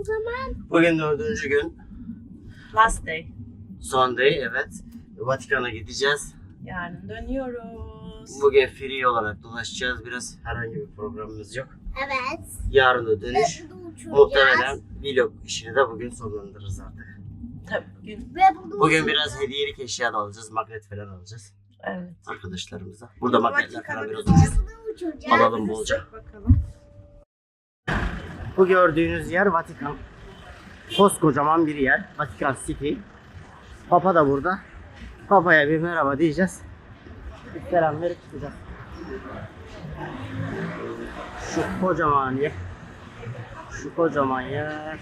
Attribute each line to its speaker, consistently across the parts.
Speaker 1: O zaman
Speaker 2: Bugün dördüncü gün.
Speaker 3: Last day.
Speaker 2: Sunday evet. Vatikan'a gideceğiz.
Speaker 3: Yarın dönüyoruz.
Speaker 2: Bugün free olarak dolaşacağız. Biraz herhangi bir programımız yok.
Speaker 1: evet.
Speaker 2: Yarın da dönüş. Muhtemelen vlog işini de bugün sonlandırırız artık.
Speaker 3: Tabii bugün.
Speaker 2: Bugün biraz hediyelik eşya da alacağız. Magnet falan alacağız.
Speaker 3: Evet.
Speaker 2: Arkadaşlarımıza. Burada magnetler falan biraz ucuz. Alalım bolca.
Speaker 3: Bakalım.
Speaker 2: Bu gördüğünüz yer Vatikan. Koskocaman bir yer. Vatikan City. Papa da burada. Papa'ya bir merhaba diyeceğiz. Bir selam verip çıkacağız. Şu kocaman yer. Şu kocaman yer.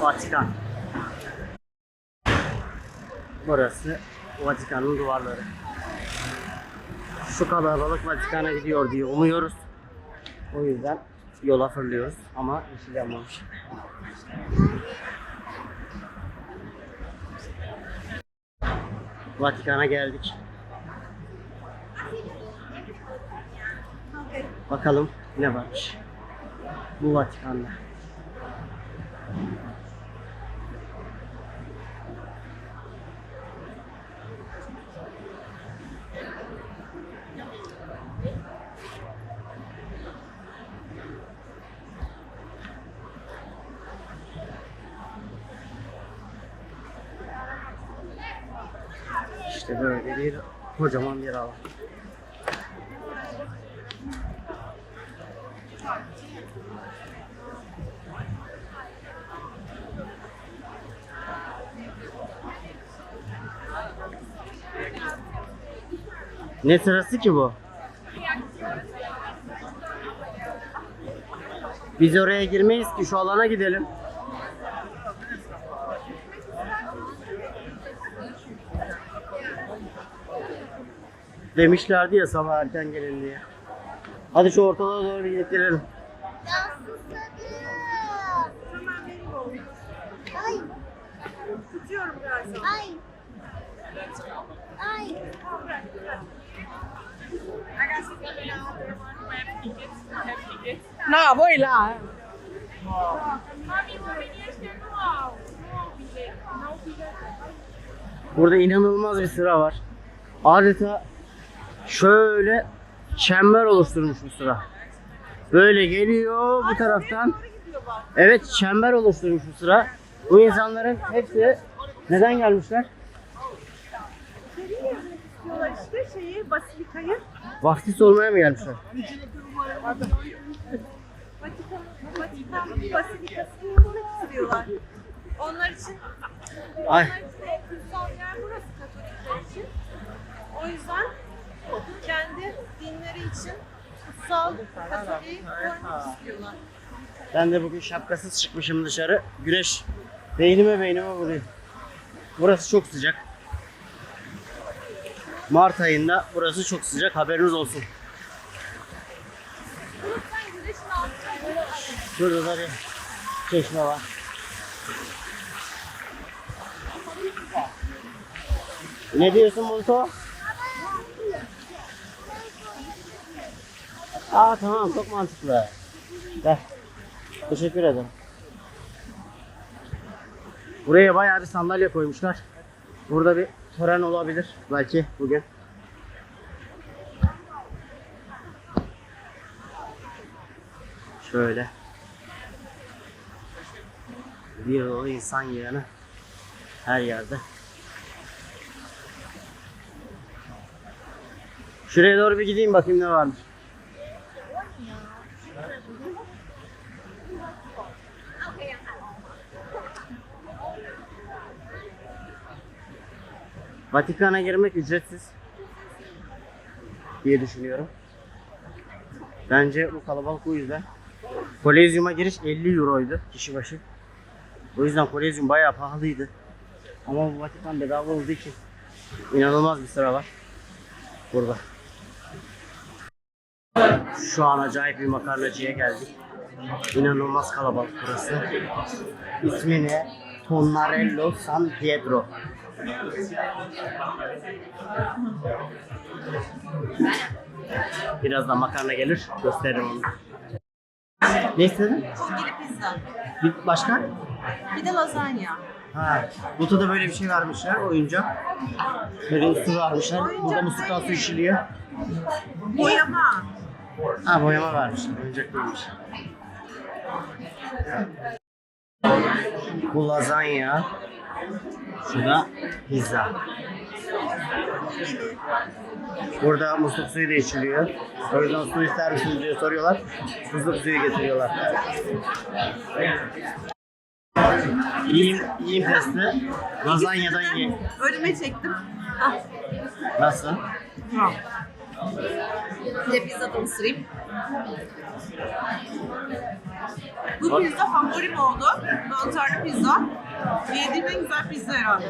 Speaker 2: Vatikan. Burası Vatikan'ın duvarları. Şu kalabalık Vatikan'a gidiyor diye umuyoruz. O yüzden yola fırlıyoruz ama yeşil yanmamış. Vatikan'a geldik. Bakalım ne varmış. Bu Vatikan'da. İşte böyle bir kocaman bir alan. Ne sırası ki bu? Biz oraya girmeyiz ki şu alana gidelim. Demişlerdi ya sabah erken gelin diye. Hadi şu ortalığa doğru bir getirelim.
Speaker 1: Ya susadım. Ay.
Speaker 3: Tutuyorum.
Speaker 1: Ay. Ay.
Speaker 3: No, voy lá.
Speaker 2: Burada inanılmaz bir sıra var. Adeta şöyle çember oluşturmuş bu sıra. Böyle geliyor bu taraftan. Evet çember oluşturmuş bu sıra. Bu insanların hepsi neden gelmişler?
Speaker 3: İşte şeyi, basilikayı.
Speaker 2: Vaftiz olmaya mı gelmişler?
Speaker 3: Vatikan, Vatikan basilikasını yapmak istiyorlar. Onlar için,
Speaker 2: Ay
Speaker 3: onlar için en kutsal yer burası Katolikler için. O yüzden kendi dinleri için kutsal Katolik'i korumak istiyorlar.
Speaker 2: ben de bugün şapkasız çıkmışım dışarı. Güneş beynime beynime vuruyor. Burası çok sıcak. Mart ayında burası çok sıcak haberiniz olsun. Şurada da bir çeşme var. Ne diyorsun Bulto? Aa tamam çok mantıklı. Gel. Teşekkür ederim. Buraya bayağı bir sandalye koymuşlar. Burada bir tören olabilir belki bugün. Şöyle. Bir o insan yığını her yerde. Şuraya doğru bir gideyim bakayım ne varmış. Vatikan'a girmek ücretsiz diye düşünüyorum. Bence bu kalabalık o yüzden. Kolezyuma giriş 50 euroydu kişi başı. O yüzden Kolezyum bayağı pahalıydı. Ama bu Vatikan bedava olduğu için inanılmaz bir sıra var. Burada. Şu an acayip bir makarnacıya geldik. İnanılmaz kalabalık burası. İsmi ne? Tonnarello San Pietro. Birazdan makarna gelir, gösteririm onu. Ne istedin?
Speaker 3: Kongili pizza.
Speaker 2: Bir başka?
Speaker 3: Bir de lazanya.
Speaker 2: Ha, Bota da böyle bir şey vermişler, oyuncak. Böyle su vermişler. Burada musluktan su
Speaker 3: değil.
Speaker 2: içiliyor.
Speaker 3: Boyama.
Speaker 2: Ha boyama vermişler, oyuncak değilmiş. Bu lazanya. Şu da pizza. Burada musluk suyu da içiliyor. O yüzden su ister misiniz diye soruyorlar. Musluk suyu getiriyorlar. İyiyim, iyiyim testi. Lazanyadan ye.
Speaker 3: Önüme çektim.
Speaker 2: Nasıl?
Speaker 3: Bir de pizzadan ısırayım. Bu pizza favorim oldu. Mantarlı pizza. Yediğim en güzel pizza herhalde.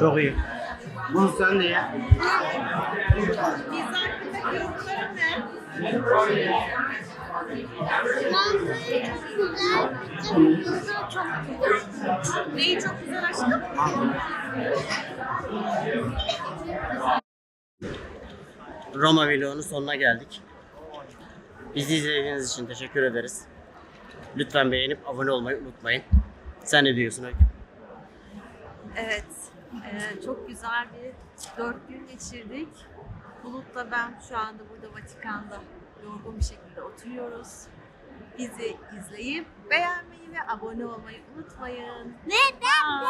Speaker 2: Çok iyi. Bunu sen de ye.
Speaker 3: Pizza hakkındaki yorumların ne?
Speaker 1: Mantığı çok güzel. Pizza çok güzel.
Speaker 3: Neyi çok güzel aşkım?
Speaker 2: Roma vlogunun sonuna geldik. Bizi izlediğiniz için teşekkür ederiz. Lütfen beğenip abone olmayı unutmayın. Sen ne diyorsun Öykü?
Speaker 3: Evet, eee, çok güzel bir dört gün geçirdik. Bulut'la ben şu anda burada Vatikan'da yorgun bir şekilde oturuyoruz. Bizi izleyip beğenmeyi ve abone olmayı unutmayın.
Speaker 1: Neden?